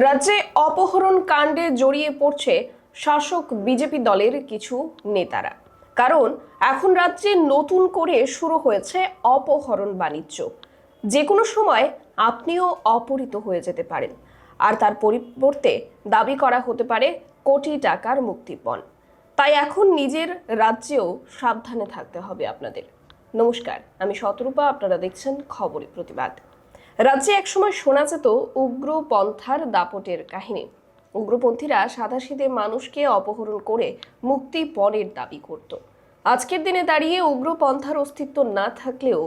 রাজ্যে অপহরণ কাণ্ডে জড়িয়ে পড়ছে শাসক বিজেপি দলের কিছু নেতারা। কারণ, এখন রাজ্যে নতুন করে শুরু হয়েছে অপহরণ বাণিজ্য। যে কোনো সময় আপনিও অপহৃত হয়ে যেতে পারেন। আর তার পরিবর্তে দাবি করা হতে পারে কোটি টাকার মুক্তিপণ। তাই এখন নিজের রাজ্যেও সাবধানে থাকতে হবে আপনাদের। নমস্কার, আমি শতরূপা, আপনারা দেখছেন খবরের প্রতিবাদ। রাজ্যে একসময় শোনা যেত উগ্রপন্থার দাপটের কাহিনী। উগ্রপন্থীরা সাদাসিধে মানুষকে অপহরণ করে মুক্তিপণের দাবি করত। আজকের দিনে দাঁড়িয়ে উগ্রপন্থার অস্তিত্ব না থাকলেও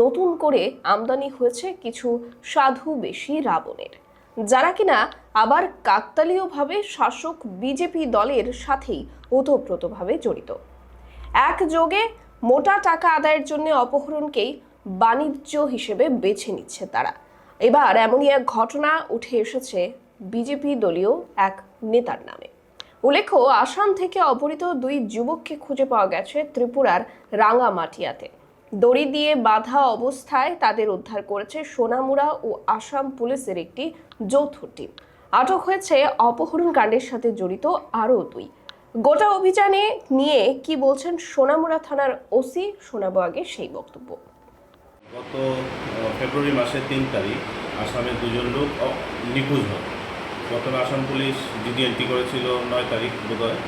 নতুন করে আমদানি হয়েছে কিছু সাধু বেশি রাবণের। যারা কিনা আবার কাকতালীয়ভাবে শাসক বিজেপি দলের সাথেই ওতপ্রোতভাবে জড়িত। একযোগে মোটা টাকা আদায়ের জন্য অপহরণকেই বাণিজ্য হিসেবে বেছে নিচ্ছে তারা। এবার এমনই এক ঘটনা উঠে এসেছে বিজেপি দলীয় এক নেতার নামে। উল্লেখ্য, আসাম থেকে অপহৃত দুই যুবককে খুঁজে পাওয়া গেছে ত্রিপুরার রাঙামাটিয়াতে। দড়ি দিয়ে বাঁধা অবস্থায় তাদের উদ্ধার করেছে সোনামুড়া ও আসাম পুলিশের একটি যৌথ টিম। আটক হয়েছে অপহরণ কাণ্ডের সাথে জড়িত আরও দুই। গোটা অভিযানে নিয়ে কি বলছেন সোনামুড়া থানার ওসি? শোনাবো আগে সেই বক্তব্য। গত ফেব্রুয়ারি মাসের তিন তারিখ আসামের দুজন লোক নিখোঁজ হয় প্রথমে আসাম পুলিশ ডিডি এন্ট্রি করেছিল নয় তারিখ বোধহয়।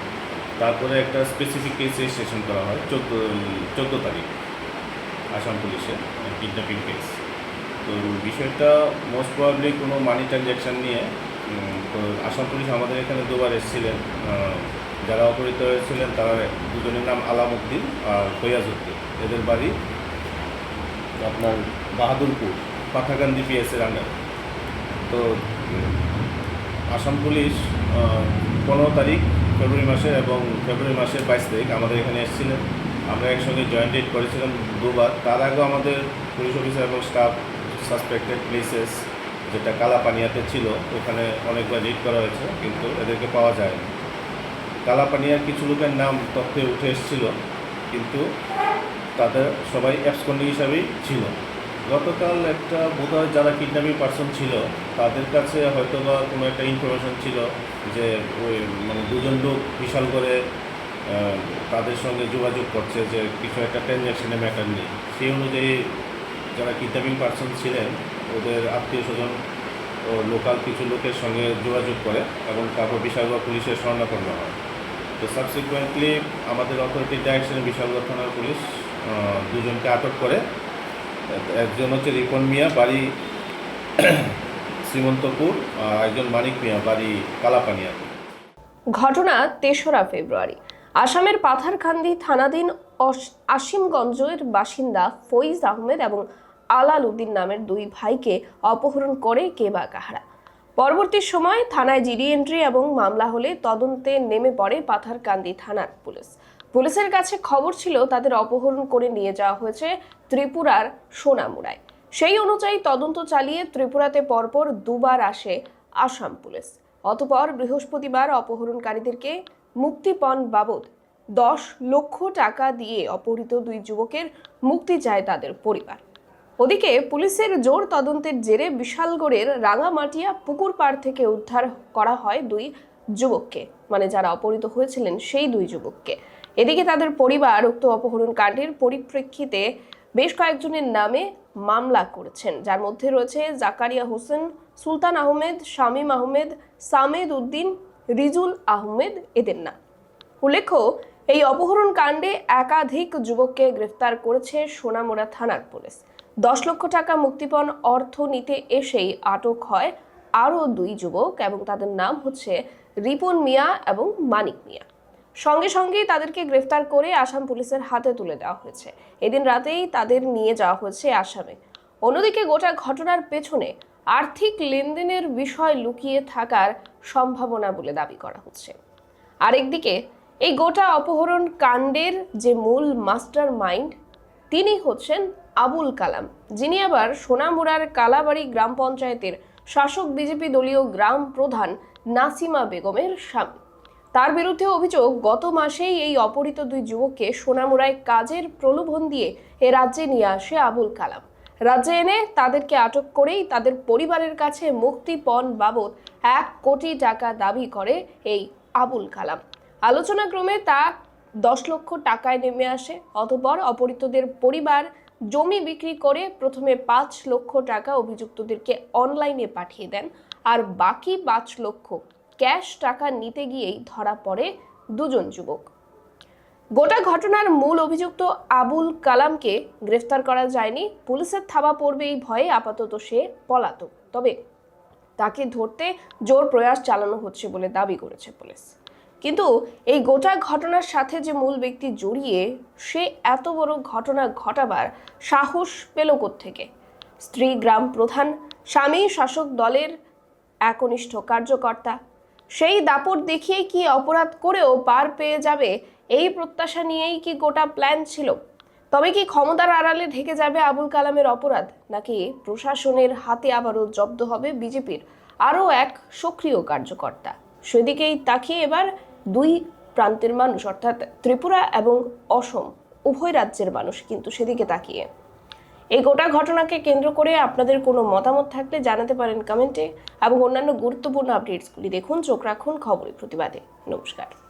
তারপরে একটা স্পেসিফিক কেস রেজিস্ট্রেশন করা হয় চোদ্দ, চোদ্দ তারিখ আসাম পুলিশের কিডন্যাপিং কেস তো বিষয়টা মোস্ট প্রবাবলি কোনো মানি ট্রানজ্যাকশান নিয়ে তো আসাম পুলিশ আমাদের এখানে দুবার এসেছিলেন। যারা অপহৃত হয়েছিলেন তারা দুজনের নাম আলামউদ্দিন আর ফৈয়াজউদ্দিন এদের বাড়ি আপনার বাহাদুরপুর পাথাকান্দি পিএসের আন্ডার তো, আসাম পুলিশ পনেরো তারিখ, ফেব্রুয়ারি মাসে এবং ফেব্রুয়ারি মাসের বাইশ তারিখ আমাদের এখানে এসেছিলেন। আমরা একসঙ্গে জয়েন্ট রেড করেছিলাম দুবার। তার আগেও আমাদের পুলিশ অফিসার এবং স্টাফ সাসপেক্টেড প্লেসেস যেটা কালাপানিয়াতে ছিল, ওখানে অনেকবার রেড করা হয়েছে, কিন্তু এদেরকে পাওয়া যায় কালাপানিয়ার কিছু লোকের নাম তথ্যে উঠে এসেছিল, কিন্তু তাদের সবাই অ্যাবসকন্ডিং হিসাবেই ছিল। গতকাল একটা বোধহয় যারা কিডন্যাপিং পার্সন ছিল, তাদের কাছে হয়তো বা কোনো একটা ইনফরমেশন ছিল যে ওই মানে দুজন লোক বিশাল করে তাদের সঙ্গে যোগাযোগ করছে যে কিছু একটা ট্রানজ্যাকশনের ম্যাটার নেই সেই অনুযায়ী যারা কিডন্যাপিং পার্সন ছিলেন, ওদের আত্মীয় স্বজন ও লোকাল কিছু লোকের সঙ্গে যোগাযোগ করে এবং তারপর বিশালগড় পুলিশের স্বর্ণাপন্ন হয়। তো সাবসিকুয়েন্টলি আমাদের অথরিটির ডাইরেকশনে বিশালগড় থানার পুলিশ দুজনকে আটক করে। একজন হচ্ছে রিপন মিয়া, বাড়ি শ্রীমন্তপুর, আর একজন মানিক মিয়া, বাড়ি কালাপানিয়া। ঘটনা তেসরা ফেব্রুয়ারি। আসামের পাথারকান্দি থানাধীন আসিমগঞ্জের বাসিন্দা ফৈজ আহমেদ এবং আলাল উদ্দিন নামের দুই ভাইকে অপহরণ করে কে বা কাহারা। পরবর্তী সময় থানায় জিডি এন্ট্রি এবং মামলা হলে তদন্তে নেমে পড়ে পাথারকান্দি থানার পুলিশ। পুলিশের কাছে খবর ছিল তাদের অপহরণ করে নিয়ে যাওয়া হয়েছে ত্রিপুরার সোনামুড়ায়। সেই অনুযায়ী তদন্ত চালিয়ে ত্রিপুরাতে পরপর দুবার আসে আসাম পুলিশ। অতপর বৃহস্পতিবার অপহরণকারীদেরকে মুক্তিপণ বাবদ দশ লক্ষ টাকা দিয়ে অপহৃত দুই যুবকের মুক্তি চায় তাদের পরিবার। ওদিকে পুলিশের জোর তদন্তের জেরে বিশালগড়ের রাঙামাটিয়া পুকুর পাড় থেকে উদ্ধার করা হয় দুই যুবককে। মানে যারা অপহৃত হয়েছিলেন সেই দুই যুবককে। এদিকে তাদের পরিবার উক্ত অপহরণ কাণ্ডের পরিপ্রেক্ষিতে বেশ কয়েকজনের নামে মামলা করেছেন। যার মধ্যে রয়েছে জাকারিয়া হোসেন, সুলতান আহমেদ, শামীম আহমেদ, সামেদ উদ্দিন, রিজুল আহমেদ এদের নাম। উল্লেখ্য, এই অপহরণ কাণ্ডে একাধিক যুবককে গ্রেফতার করেছে সোনামুড়া থানার পুলিশ। দশ লক্ষ টাকা মুক্তিপণ অর্থ নিতে এসেই আটক হয় আরও দুই যুবক এবং তাদের নাম হচ্ছে রিপন মিয়া এবং মানিক মিয়া। সঙ্গে সঙ্গেই তাদেরকে গ্রেফতার করে আসাম পুলিশের হাতে তুলে দেওয়া হয়েছে। এদিন রাতেই তাদের নিয়ে যাওয়া হয়েছে আসামে। অন্যদিকে গোটা ঘটনার পেছনে আর্থিক লেনদেনের বিষয় লুকিয়ে থাকার সম্ভাবনা বলে দাবি করা হচ্ছে। আরেকদিকে, এই গোটা অপহরণ কাণ্ডের যে মূল মাস্টার মাইন্ড তিনি হচ্ছেন আবুল কালাম, যিনি আবার সোনামুড়ার কালাবাড়ি গ্রাম পঞ্চায়েতের শাসক বিজেপি দলীয় গ্রাম প্রধান নাসিমা বেগমের স্বামী। তার বিরুদ্ধে অভিযোগ, গত মাসেই এই অপহৃত দুই যুবককে সোনামুড়ায় কাজের প্রলোভন দিয়ে এ রাজ্যে নিয়ে আসে আবুল কালাম। রাজ্যে এনে তাদেরকে আটক করেই তাদের পরিবারের কাছে মুক্তিপণ বাবদ এক কোটি টাকা দাবি করে এই আবুল কালাম। আলোচনাক্রমে তা দশ লক্ষ টাকায় নেমে আসে, অতপর অপহৃতদের পরিবার জমি বিক্রি করে প্রথমে পাঁচ লক্ষ টাকা অভিযুক্তদেরকে অনলাইনে পাঠিয়ে দেন, আর বাকি পাঁচ লক্ষ ক্যাশ টাকা নিতে গিয়েই ধরা পড়ে দুজন যুবক। গোটা ঘটনার মূল অভিযুক্ত আবুল কালামকে গ্রেফতার করা যায়নি। পুলিশের থাবা পড়বে এই ভয়ে আপাতত সে পলাতক। তবে তাকে ধরতে জোর প্রয়াস চালানো হচ্ছে বলে দাবি করেছে পুলিশ। কিন্তু এই গোটা ঘটনার সাথে যে মূল ব্যক্তি জড়িয়ে সে এত বড় ঘটনা ঘটাবার সাহস পেল থেকে স্ত্রী, গ্রাম প্রধান, স্বামী, শাসক দলের একনিষ্ঠ কার্যকর্তা সেই দাপট দেখিয়ে কি অপরাধ করেও পার পেয়ে যাবে? এই প্রত্যাশা নিয়েই কি গোটা প্ল্যান ছিল? তবে কি ক্ষমতার আড়ালে ঢেকে যাবে আবুল কালামের অপরাধ? নাকি প্রশাসনের হাতে আবারও জব্দ হবে বিজেপির আরও এক সক্রিয় কার্যকর্তা? সেদিকেই তাকিয়ে এবার দুই প্রান্তের মানুষ, অর্থাৎ ত্রিপুরা এবং অসম, উভয় রাজ্যের মানুষ কিন্তু সেদিকে তাকিয়ে। এই গোটা ঘটনাকে কেন্দ্র করে আপনাদের কোনো মতামত থাকলে জানাতে পারেন কমেন্টে এবং অন্যান্য গুরুত্বপূর্ণ আপডেটসগুলি দেখুন, চোখ রাখুন খবরের প্রতিবাদে। নমস্কার।